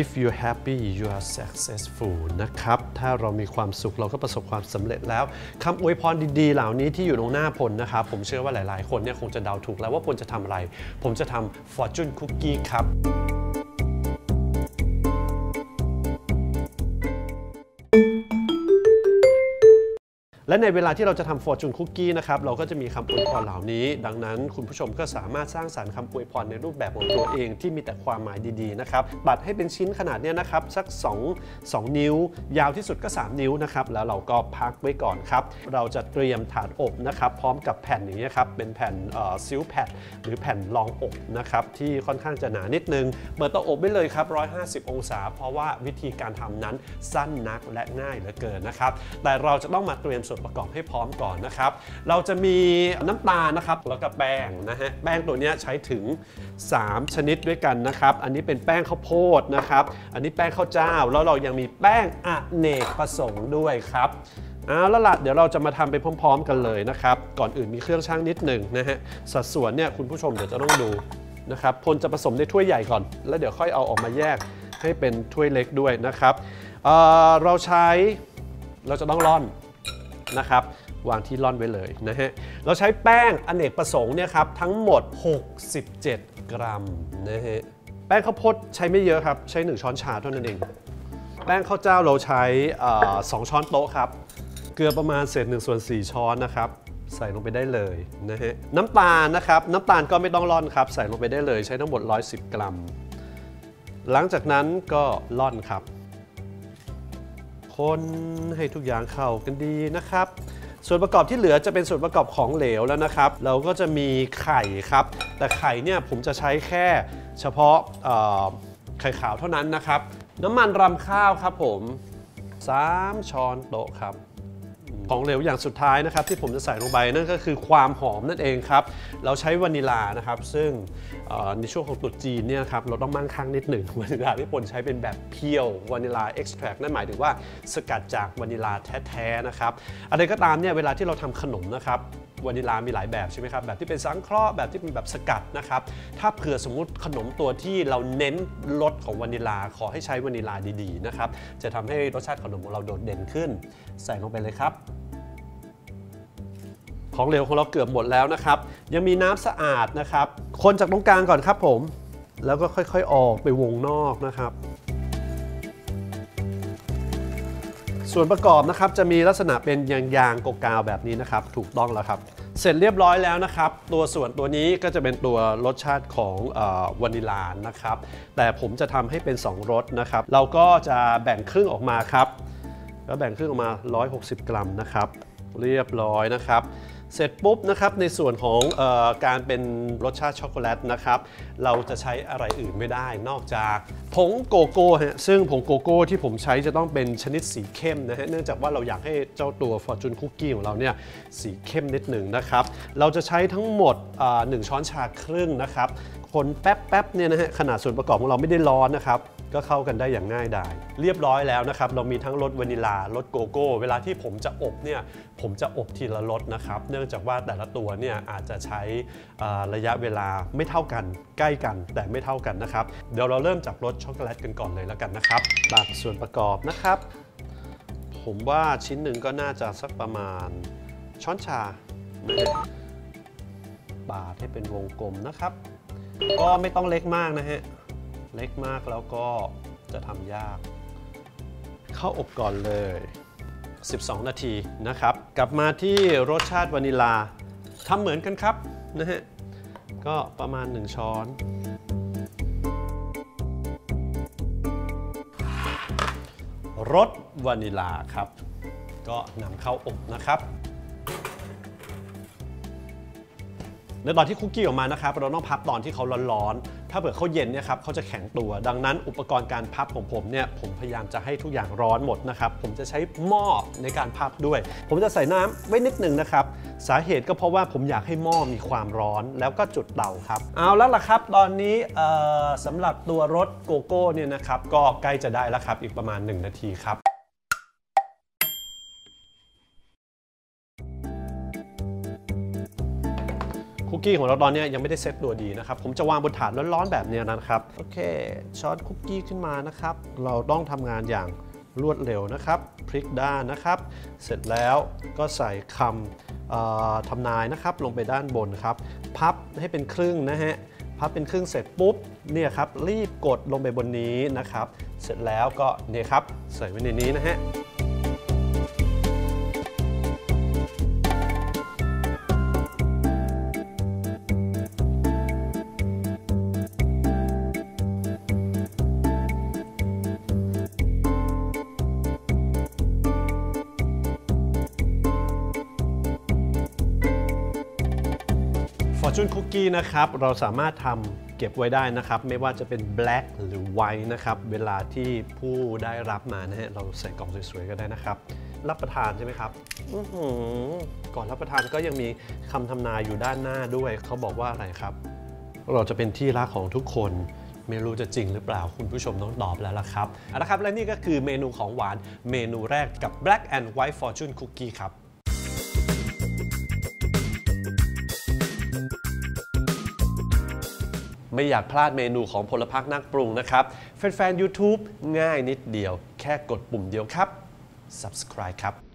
If you're happy you are successful นะครับ ถ้าเรามีความสุขเราก็ประสบความสำเร็จแล้วคำอวยพรดีๆ เหล่านี้ที่อยู่ตรงหน้าผลนะครับ ผมเชื่อว่าหลายๆ คนเนี่ยคงจะเดาถูกแล้วว่าผลจะทำอะไร ผมจะทำ fortune cookie ครับ และในเวลาที่เราจะทำ fortune cookie นะครับเราก็จะมีคำอวยพรเหล่านี้ ดังนั้นคุณผู้ชมก็สามารถสร้างสรรค์คำอวยพรในรูปแบบของตัวเองที่มีแต่ความหมายดีๆนะครับตัดให้เป็นชิ้นขนาดเนี้ยนะครับสัก 2 2 นิ้ว ยาวที่สุดก็ 3 นิ้วนะครับแล้วเราก็พักไว้ก่อนครับเราจะเตรียมถาดอบนะครับพร้อมกับแผ่นอย่างนี้ยครับเป็นแผ่นซิลแพดหรือแผ่นรองอบนะครับที่ค่อนข้างจะหนานิดนึงเปิดเตาอบไว้เลยครับ 150 องศา เพราะว่าวิธีการทำนั้นสั้นนักและง่ายเหลือเกินนะครับแต่เราจะต้องมาเตรียมส่วนประกอบให้พร้อมก่อนนะครับ เราจะมีน้ำตาลนะครับแล้วก็แป้งนะฮะแป้งตัวนี้ใช้ถึง 3 ชนิดด้วยกันนะครับ อันนี้เป็นแป้งข้าวโพดนะครับ อันนี้แป้งข้าวเจ้า แล้วเรายังมีแป้งอเนกประสงค์ด้วยครับเอาแล้วล่ะเดี๋ยวเราจะมาทำไปพร้อม ๆ กันเลยนะครับ ก่อนอื่นมีเครื่องช่างนิดหนึ่งนะฮะสัดส่วนเนี่ยคุณผู้ชมเดี๋ยวจะต้องดูนะครับพลจะผสมในถ้วยใหญ่ก่อน แล้วเดี๋ยวค่อยเอาออกมาแยกให้เป็นถ้วยเล็กด้วยนะครับเเราใช้เราจะต้องร่อน นะครับวางที่ร่อนไว้เลยนะฮะเราใช้แป้งอเนกประสงค์เนี่ยครับทั้งหมด 67 กรัมนะฮะแป้งข้าวโพดใช้ไม่เยอะครับ ใช้ 1 ช้อนชาเท่านั้นเอง แป้งข้าวเจ้าเราใช้เอ่อ2ช้อนโต๊ะครับ เกลือประมาณเศษ1ส่วน4 ช้อนนะครับใส่ลงไปได้เลยนะฮะน้ำตาลนะครับน้ำตาลก็ไม่ต้องร่อนครับ ใส่ลงไปได้เลยใช้ทั้งหมด 110 กรัม หลังจากนั้นก็ร่อนครับ คนให้ทุกอย่างเข้ากันดีนะครับ ส่วนประกอบที่เหลือจะเป็นส่วนประกอบของเหลวแล้วนะครับ เราก็จะมีไข่ครับ แต่ไข่เนี่ยผมจะใช้แค่เฉพาะไข่ขาวเท่านั้นนะครับ น้ำมันรำข้าวครับผม 3 ช้อนโต๊ะครับ ของเหลวอย่างสุดท้ายนะครับที่ผมจะใส่ลงไปนั่นก็คือความหอมนั่นเองครับ เราใช้วานิลานะครับ ซึ่งในช่วงของตรุดจีนเนี่ยครับเราต้องมั่งคั่งนิดหนึ่งวานิลาที่ปนใช้เป็นแบบเพียววานิลาเอ็กซ์แทรนั่นหมายถึงว่าสกัดจากวานิลาแท้ๆนะครับอะไรก็ตามเนี่ยเวลาที่เราทำขนมนะครับ วานิลามีหลายแบบใช่ไหมครับ แบบที่เป็นสังเคราะห์แบบที่เป็นแบบสกัดนะครับ ถ้าเผื่อสมมุติขนมตัวที่เราเน้นรสของวานิลาขอให้ใช้วานิลาดีๆนะครับ จะทำให้รสชาติขนมของเราโดดเด่นขึ้น ใส่ลงไปเลยครับของเหลวของเราเกือบหมดแล้วนะครับ ยังมีน้ำสะอาดนะครับ คนจากตรงกลางก่อนครับผม แล้วก็ค่อยๆออกไปวงนอกนะครับ ส่วนประกอบนะครับจะมีลักษณะเป็นยางยางกาวแบบนี้นะครับถูกต้องแล้วครับ เสร็จเรียบร้อยแล้วนะครับ ตัวส่วนตัวนี้ก็จะเป็นตัวรสชาติของอวานิลานะครับ แต่ผมจะทำให้เป็น 2รสนะครับ เราก็จะแบ่งครึ่งออกมาครับ แล้วแบ่งครึ่งออกมา 160 กรัมนะครับ เรียบร้อยนะครับ เสร็จปุ๊บนะครับในส่วนของออการเป็นรสชาติช็อกโกแลตนะครับเราจะใช้อะไรอื่นไม่ได้ นอกจากผงโกโก้ฮะซึ่งผงโกโก้ที่ผมใช้จะต้องเป็นชนิดสีเข้มนะฮะเนื่องจากว่าเราอยากให้เจ้าตัว Fortune Cookie ของเราเนี่ยสีเข้มนิดหนึ่งนะครับเราจะใช้ทั้งหมดอ่าหนึ่งช้อนชาครึ่งนะครับคนแป๊บๆเนี่ยนะฮะขนาดส่วนประกอบของเราไม่ได้ร้อนนะครับ ก็เข้ากันได้อย่างง่ายดายเรียบร้อยแล้วนะครับ เรามีทั้งรสวานิลารสโกโก้ เวลาที่ผมจะอบเนี่ยผมจะอบทีละรสนะครับ เนื่องจากว่าแต่ละตัวเนี่ยอาจจะใช้ระยะเวลาไม่เท่ากัน ใกล้กันแต่ไม่เท่ากันนะครับ เดี๋ยวเราเริ่มจากรสช็อกโกแลตกันก่อนเลยแล้วกันนะครับตัดส่วนประกอบนะครับ ผมว่าชิ้นหนึ่งก็น่าจะสักประมาณช้อนชานะฮะปาดให้เป็นวงกลมนะครับ ก็ไม่ต้องเล็กมากนะฮะ เล็กมากแล้วก็จะทำยาก เข้าอบก่อนเลย 12 นาทีนะครับ กลับมาที่รสชาติวานิลาทำเหมือนกันครับนะฮะก็ประมาณ 1 ช้อนรสวานิลาครับ ก็นำเข้าอบนะครับ ในตอนที่คุกกี้ออกมานะครับเราต้องพับตอนที่เขาร้อนๆ ถ้าเผื่อเขาเย็นเนี่ยครับเขาจะแข็งตัว ดังนั้นอุปกรณ์การพับของผมเนี่ยผมพยายามจะให้ทุกอย่างร้อนหมดนะครับ ผมจะใช้หม้อในการพับด้วย ผมจะใส่น้ำไว้นิดหนึ่งนะครับ สาเหตุก็เพราะว่าผมอยากให้หม้อมีความร้อนแล้วก็จุดเตาครับ เอาแล้วล่ะครับ ตอนนี้เอ่อสำหรับตัวรสโกโก้เนี่ยนะครับก็ใกล้จะได้แล้วครับอีกประมาณ 1 นาทีครับ คุกกี้ของเราตอนนี้ยังไม่ได้เซตตัวดีนะครับ ผมจะวางบนถาดร้อนๆแบบนี้นะครับ โอเคช้อนคุกกี้ขึ้นมานะครับ เราต้องทำงานอย่างรวดเร็วนะครับ พลิกด้านนะครับ เสร็จแล้วก็ใส่คำทำนายนะครับ ลงไปด้านบนครับ พับให้เป็นครึ่งนะฮะ พับเป็นครึ่งเสร็จปุ๊บ เนี่ยครับ รีบกดลงไปบนนี้นะครับ เสร็จแล้วก็เนี่ยครับ ใส่ไว้ในนี้นะฮะ Fortune Cookie นะครับเราสามารถทำเก็บไว้ได้นะครับ ไม่ว่าจะเป็น black หรือ white นะครับ เวลาที่ผู้ได้รับมานะฮะเราใส่กล่องสวยๆก็ได้นะครับ รับประทานใช่ไหมครับก่อนรับประทานก็ยังมีคำทำนายอยู่ด้านหน้าด้วยเขาบอกว่าอะไรครับ เราจะเป็นที่รักของทุกคนไม่รู้จะจริงหรือเปล่าคุณผู้ชมต้องตอบแล้วล่ะครับเอาละครับและนี่ก็คือเมนูของหวานเมนูแรกกับ black and white fortune cookie ครับ ไม่อยากพลาดเมนูของพลพักนักปรุงนะครับ แฟนๆ YouTube ง่ายนิดเดียว แค่กดปุ่มเดียวครับ subscribe ครับ